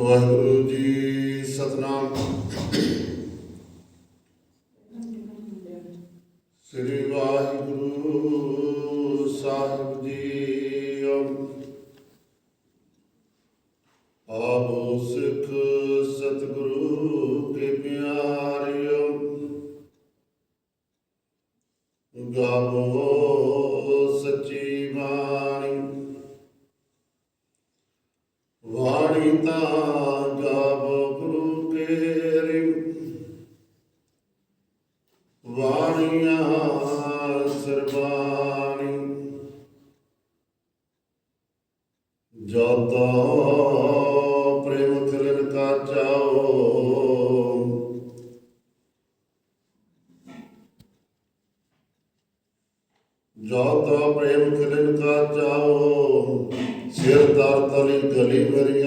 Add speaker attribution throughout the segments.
Speaker 1: ਵਾਹਿਗੁਰੂ ਜੀ ਸਤਨਾਮ। ਸ੍ਰੀ ਵਾਹਿਗੁਰੂ ਸਾਹਿਬ ਜੀ ਆਬੋ ਸਿੱਖ ਸਤਿਗੁਰੂ ਕੇ ਪਿਆਰਿਓ ਗਾਵੋ ਵਾਣੀ ਤਾਂ ਗਾਵੋ ਗੁਰੂ ਕੇਰੀ ਵਾਣੀਆਂ ਸਰਬਾਣੀ। ਜਤੋ ਪ੍ਰੇਮ ਖਿਲਨ ਕਾ ਚਾਓ ਜਤੋ ਪ੍ਰੇਮ ਖਿਲਨ ਕਾ ਚਾਓ ਸਿਰ ਦਰ ਤਲੀ ਗਲੀ ਮਰੀ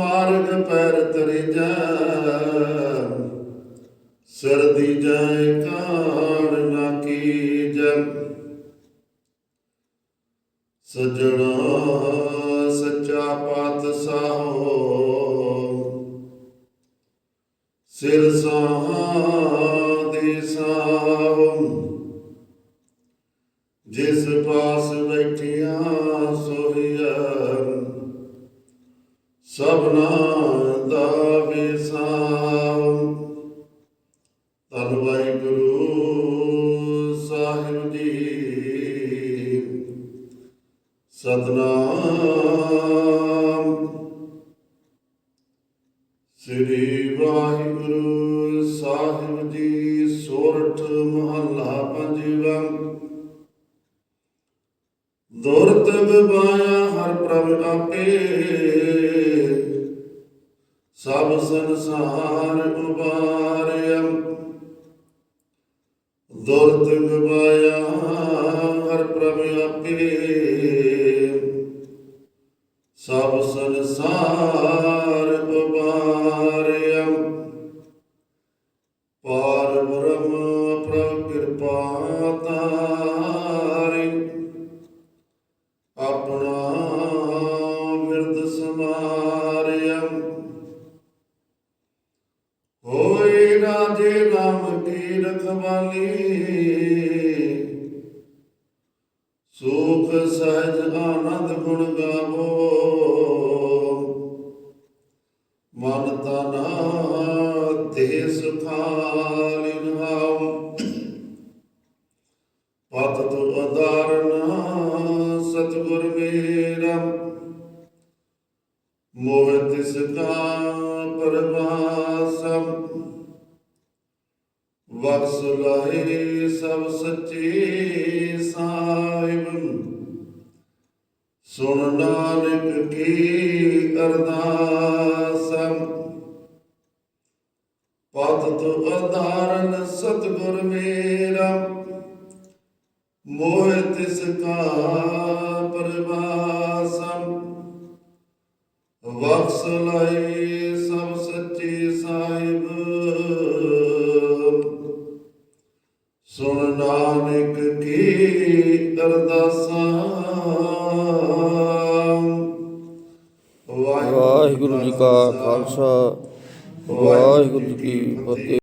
Speaker 1: ਮਾਰਗ ਪੈਰ ਤਰੀ ਜਾ ਸਰਦੀ ਜਾਏ ਕਾਣ ਨਾ ਕੀ ਜਮ ਸਜਣਾ ਸੱਚਾ ਪਾਤ ਸਾਹੋ ਸਿਰ ਸਾਦੀ ਸਾਹੋ। ਜਿਸ ਪਾਸ ਬੈਠੀਆਂ ਸੋਹੀ ਸਭਨਾ ਦਾ ਵਿਸਾਉ। ਧੰਨ ਵਾਹਿਗੁਰੂ ਸਾਹਿਬ ਜੀ। ਸਤਨਾਮ। ਸ੍ਰੀ ਵਾਹਿਗੁਰੂ ਸਾਹਿਬ ਜੀ, ਸੋਰਠ ਮਹੱਲਾ ਪੰਜਵਾਂ। ਦੁਰਤ ਗਵਾਇਆ ਹਰ ਪ੍ਰਭ ਆਪੇ। ਸਭ ਸੰਸਾਰ ਉਬਾਰਿਆ ਦੁਰਤ ਗਵਾਇਆ ਹਰ ਪ੍ਰਭ ਆਪੇ। ਸਭ ਸੰਸਾਰ ਉਬਾਰਿਆ ਪਾਰ ਬ੍ਰਹਮ ਪ੍ਰਭ ਕਿਰਪਾ ਤਾਰੀ। ਸਮਾਰਿਆ ਹੋਏ ਰਾਜੇ ਨਾਮ ਕੀ ਰਖਵਾਲੀ ਸੁਖ ਸਹਿਜ ਆਨੰਦ ਗੁਣ ਗਾਵੋ। ਮੋਹ ਤਿਸ ਕਾ ਪਰਵਾਸਮ। ਵਕਸ ਲਾਏ ਸਭ ਸੱਚੇ ਸਾਹਿਬ। ਸੁਣ ਨਾਨਕ ਕੀ ਅਰਦਾਸਮ। ਪਤ ਤੁ ਅਧਾਰਨ ਸਤਿਗੁਰ ਮੇ ਵਕਸ ਸਭ ਸੱਚੇ ਸਾਹਿਬ। ਸੁਣ ਨਾਨਕ ਕੀ ਅਰਦਾਸਾਂ।
Speaker 2: ਵਾਹਿਗੁਰੂ ਜੀ ਕਾ ਖਾਲਸਾ। ਵਾਹਿਗੁਰੂ ਜੀ ਕੀ ਫਤਿਹ।